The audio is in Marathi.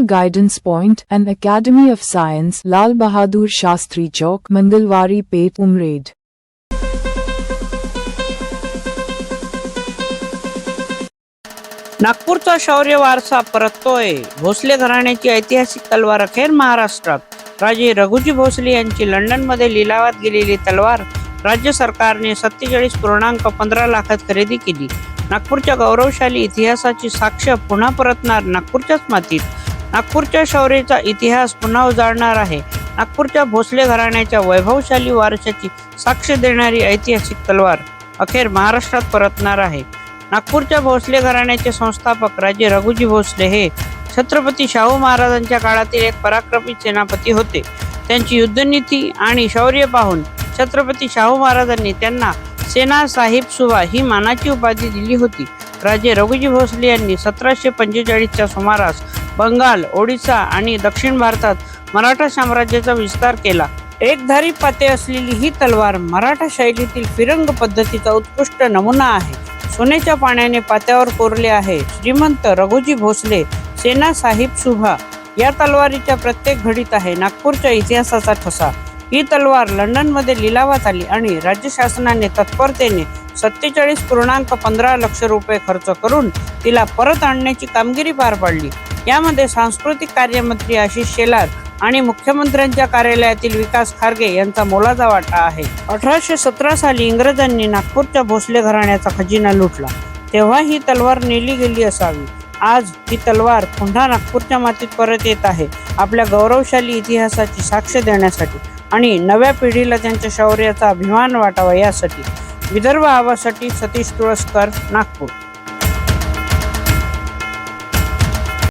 National Guidance Point and Academy of Science, Lal Bahadur Shastri Chowk, Mandalwari Pet Umraid. नागपूरचा शौर्य वारसा परततोय. भोसले घराण्याची ऐतिहासिक तलवार अखेर महाराष्ट्रात. राजे रघुजी भोसले यांची लंडनमध्ये लिलावात गेलेली तलवार राज्य सरकारने सत्तेचाळीस पूर्णांक पंधरा लाखात खरेदी केली. नागपूरच्या गौरवशाली इतिहासाची साक्ष पुन्हा परतणार नागपूरच्याच मातीत. नागपूरच्या शौर्याचा इतिहास पुन्हा उजाडणार आहे. नागपूरच्या भोसले घराण्याच्या वैभवशाली वारशाची साक्ष देणारी ऐतिहासिक तलवार अखेर महाराष्ट्रात परतणार आहे. नागपूरच्या भोसले घराण्याचे संस्थापक राजे रघुजी भोसले हे छत्रपती शाहू महाराजांच्या काळातील एक पराक्रमी सेनापती होते. त्यांची युद्धनीती आणि शौर्य पाहून छत्रपती शाहू महाराजांनी त्यांना सेना साहिब सुभा ही मानाची उपाधी दिली होती. राजे रघुजी भोसले यांनी सतराशे पंचेचाळीसच्या सुमारास बंगाल ओडिसा आणि दक्षिण भारतात मराठा साम्राज्याचा विस्तार केला. एकधारी पाते असलेली ही तलवार मराठा शैलीतील फिरंग पद्धतीचा उत्कृष्ट नमुना आहे. सोन्याच्या पाण्याने पात्यावर कोरले आहे श्रीमंत रघुजी भोसले सेना साहिब सुभा. या तलवारीच्या प्रत्येक घडीत आहे नागपूरच्या इतिहासाचा ठसा. ही तलवार लंडनमध्ये लिलावात आली आणि राज्य शासनाने तत्परतेने सत्तेचाळीस पूर्णांक पंधरा लक्ष रुपये खर्च करून तिला परत आणण्याची कामगिरी पार पाडली. यामध्ये सांस्कृतिक कार्यमंत्री आशिष शेलार आणि मुख्यमंत्र्यांच्या कार्यालयातील विकास खारगे यांचा मोलाचा वाटा आहे. अठराशे सतरा साली इंग्रजांनी नागपूरच्या भोसले घराण्याचा खजिना लुटला. तेव्हा ही तलवार नेली गेली असावी. आज ही तलवार पुन्हा नागपूरच्या मातीत परत येत आहे आपल्या गौरवशाली इतिहासाची साक्ष देण्यासाठी आणि नव्या पिढीला त्यांच्या शौर्याचा अभिमान वाटावा यासाठी. विदर्भ आवासाठी सतीश तुळसकर नागपूर.